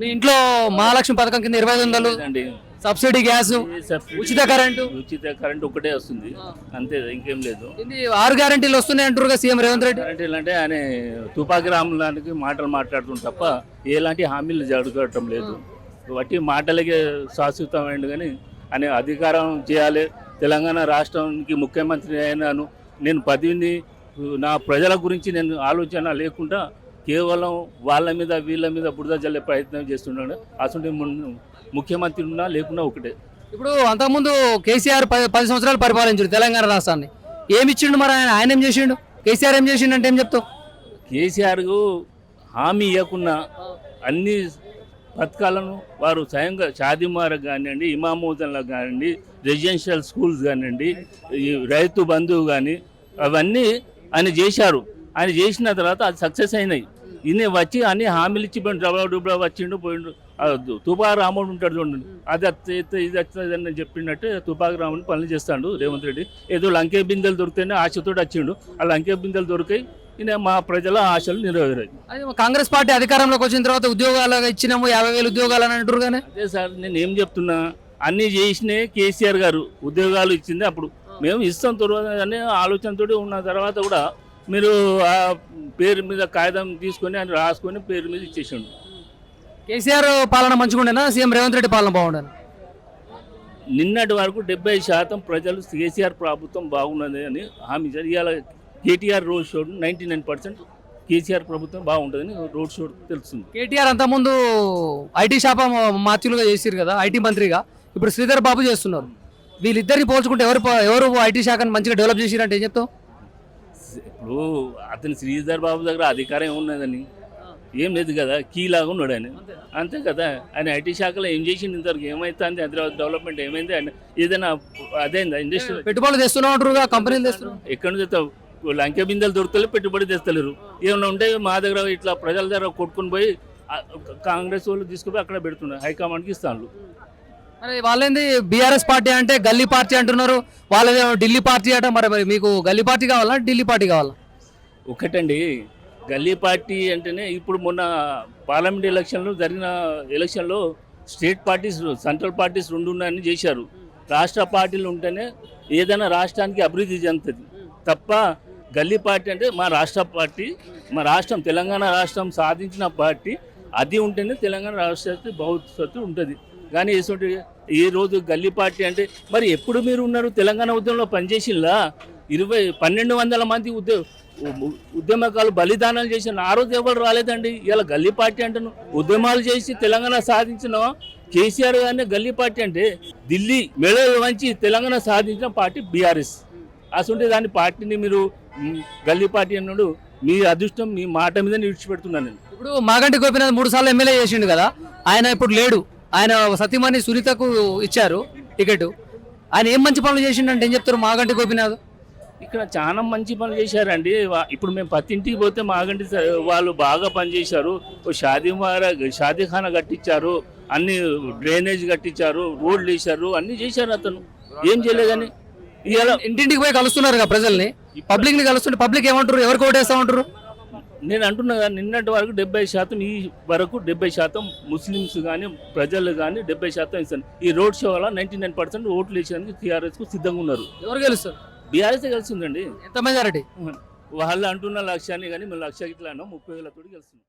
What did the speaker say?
మీ ఇంట్లో మహాలక్ష్మి పథకం కింద ఇరవై ఐదు వందలు లేదండి. సబ్సిడీ గ్యాస్ ఉచిత కరెంటు. ఉచిత కరెంట్ ఒకటే వస్తుంది. అంతే ఇంకేం లేదు. ఇది ఆరు గ్యారెంటీలు వస్తున్నాయి అంటారుగా సీఎం రేవంత్ రెడ్డి? కరెంట్ అంటే ఆయన తుపాకి రాములానికి మాటలు మాట్లాడుతుంది తప్ప ఎలాంటి హామీలు జరగటం లేదు. వాటి మాటలకే శాశ్వతమైంది కానీ ఆయన అధికారం చేయాలి. తెలంగాణ రాష్ట్రానికి ముఖ్యమంత్రి అయినాను. నేను పదవిని నా ప్రజల గురించి నేను ఆలోచన లేకుండా కేవలం వాళ్ళ మీద వీళ్ళ మీద బురద జల్లే ప్రయత్నం చేస్తున్నాడు అసలు ముఖ్యమంత్రి ఉన్నా లేకున్నా ఒకటే. ఇప్పుడు అంతకుముందు కేసీఆర్ పది పది సంవత్సరాలు పరిపాలించారు తెలంగాణ రాష్ట్రాన్ని. ఏమి ఇచ్చిండు మరి ఆయన? ఆయన ఏం చేసిండు? కేసీఆర్ ఏం చేసిండు అంటే ఏం చెప్తావు? కేసీఆర్కు హామీ ఇవ్వకుండా అన్ని పథకాలను వారు స్వయంగా షాదిమారకు కానివ్వండి ఇమామోదన్లకు కానివ్వండి రెసిడెన్షియల్ స్కూల్స్ కానివ్వండి ఈ రైతు బంధువు కానీ అవన్నీ ఆయన చేశారు. ఆయన చేసిన తర్వాత అది సక్సెస్ అయినాయి. ఈయన వచ్చి అన్ని హామీలు ఇచ్చి పోయిండు డబ్బా డుబ్బా వచ్చిండు పోయిండు. తుపాక రాముడు ఉంటాడు చూడండి. అది అత్త ఇది అని చెప్పినట్టే తుపాక రాముడు పనులు చేస్తాడు రేవంత్ రెడ్డి. ఏదో లంకే బిందెలు దొరికితేనే ఆశతో వచ్చిండు. ఆ లంకే బిందెలు దొరికాయి ఈయన మా ప్రజల ఆశలు నెరవేరాయి. అది కాంగ్రెస్ పార్టీ అధికారంలోకి వచ్చిన తర్వాత ఉద్యోగాలు ఇచ్చినాము యాభై వేలు ఉద్యోగాలు అని అంటారు కానీ అదే సార్ నేను ఏం చెప్తున్నా? అన్ని చేసినే కేసీఆర్ గారు ఉద్యోగాలు ఇచ్చింది అప్పుడు. మేము ఇస్తాం తర్వాత అనే ఆలోచనతోటి ఉన్న తర్వాత కూడా మీరు పేరు మీద కాగితం తీసుకొని ఆయన రాసుకొని పేరు మీద ఇచ్చేసిండు. కేసీఆర్ పాలన మంచిగా ఉండేనా సీఎం రేవంత్ రెడ్డి పాలన బాగుండేనా? నిన్నటి వరకు డెబ్బై శాతం ప్రజలు కేసీఆర్ ప్రభుత్వం బాగున్నది అని హామీ ఇచ్చారు. ఇవాళ KTR road show ninety nine percent KCR ప్రభుత్వం బాగుంటుందని రోడ్ షో తెలుస్తుంది. కేటీఆర్ అంతకుముందు ఐటీ శాఖ మాత్యులుగా చేసిరు కదా ఐటీ మంత్రిగా. ఇప్పుడు శ్రీధర్ బాబు చేస్తున్నారు. వీళ్ళిద్దరిని పోల్చుకుంటే ఎవరు ఎవరు ఐటీ శాఖను మంచిగా డెవలప్ చేసిరంటే ఏం చెప్తావు? ఇప్పుడు అతని శ్రీధర్ బాబు దగ్గర అధికారం ఏమున్నదని ఏం లేదు కదా కీ లాగా ఉన్నాడు ఆయన. అంతే. కదా ఆయన ఐటీ శాఖలో ఏం చేసిండు ఇంతవరకు? ఏమైతుంది హైదరాబాద్ డెవలప్మెంట్ ఏమైంది? ఆయన ఏదైనా అదేందా ఇండస్ట్రీ పెట్టుబడులు తెస్తున్నావు అంటారుగా కంపెనీలు తెస్తున్నారు ఎక్కడి నుంచి తెస్తావు? లంకె బిందెలు దొరుకుతలేరు పెట్టుబడి తెస్తలేరు. ఏమన్నా ఉంటే మా దగ్గర ఇట్లా ప్రజల దగ్గర కొట్టుకుని పోయి కాంగ్రెస్ వాళ్ళు తీసుకుపోయి అక్కడ పెడుతున్నారు హైకమాండ్కి ఇస్తాను మరి వాళ్ళేంది? బీఆర్ఎస్ పార్టీ అంటే గల్లీ పార్టీ అంటున్నారు. వాళ్ళది ఢిల్లీ పార్టీ అట. మరి మరి మీకు గల్లీ పార్టీ కావాలా? ఢిల్లీ పార్టీ కావాలా? ఒకటండి. గల్లీ పార్టీ అంటేనే ఇప్పుడు మొన్న పార్లమెంట్ ఎలక్షన్లో జరిగిన ఎలక్షన్లో స్టేట్ పార్టీస్ సెంట్రల్ పార్టీస్ రెండు ఉన్నాయని చేశారు. రాష్ట్ర పార్టీలు ఉంటేనే ఏదైనా రాష్ట్రానికి అభివృద్ధి చెందుతుంది. తప్ప గల్లీ పార్టీ అంటే మా రాష్ట్ర పార్టీ మా రాష్ట్రం తెలంగాణ రాష్ట్రం సాధించిన పార్టీ అది ఉంటేనే తెలంగాణ రాష్ట్ర భవిష్యత్తు ఉంటుంది. కానీ ఇటువంటి ఈ రోజు గల్లీ పార్టీ అంటే మరి ఎప్పుడు మీరు ఉన్నారు? తెలంగాణ ఉద్యమంలో పనిచేసిందా ఇరవై పన్నెండు వందల మంది ఉద్య ఉద్యమకాలు బలిదానాలు చేసిన ఆ రోజు ఎవరు రాలేదండి? ఇలా గల్లీ పార్టీ అంటాను ఉద్యమాలు చేసి తెలంగాణ సాధించిన కేసీఆర్ గారిని గల్లీ పార్టీ అంటే ఢిల్లీ మెడలు వంచి తెలంగాణ సాధించిన పార్టీ బీఆర్ఎస్. అసలు దాని పార్టీని మీరు గల్లీ పార్టీ అన్నాడు మీ అదృష్టం మీ మాట మీద విడిచిపెడుతున్నాను నేను. ఇప్పుడు మాగంటి గోపినాథ్ మూడు సార్లు ఎమ్మెల్యే చేసిండు కదా ఆయన ఇప్పుడు లేడు. ఆయన సతీమణి సునీతకు ఇచ్చారు టికెట్. ఆయన ఏం మంచి పనులు చేసిండంటే ఏం చెప్తారు మాగంటి గోపినాథ్? ఇక్కడ చాలా మంచి పనులు చేశారండి. ఇప్పుడు మేము పత్తింటికి పోతే మాగంటి వాళ్ళు బాగా పనిచేశారు షాదీ మారా షాదీఖానా కట్టించారు అన్ని డ్రైనేజ్ కట్టించారు రోడ్లు వేశారు అన్ని చేశారు అతను. ఏం చేయలేదని. ఇవాళ ఇంటింటికి పోయి కలుస్తున్నారు కదా ప్రజల్ని. పబ్లిక్ని కలుస్తుంటే పబ్లిక్ ఏమంటారు? ఎవరికి ఓటేస్తా ఉంటారు? నేను అంటున్నా కదా, నిన్నటి వరకు డెబ్బై శాతం ఈ వరకు డెబ్బై శాతం ముస్లిమ్స్ కానీ ప్రజలు కానీ డెబ్బై శాతం ఇస్తాను ఈ రోడ్ షో వల్ల నైంటీ నైన్ పర్సెంట్ ఓట్లు వేసేందుకు టీఆర్ఎస్కు సిద్ధంగా ఉన్నారు. ఎవరు గెలుస్తారు? బీఆర్ఎస్ కలిసి ఉందండి ఎంత మెజారిటీ? వాళ్ళు అంటున్న లక్ష్యాన్ని కానీ మేము లక్ష ఇట్లా అన్నాం ముప్పై వేలతో గెలుస్తున్నాం.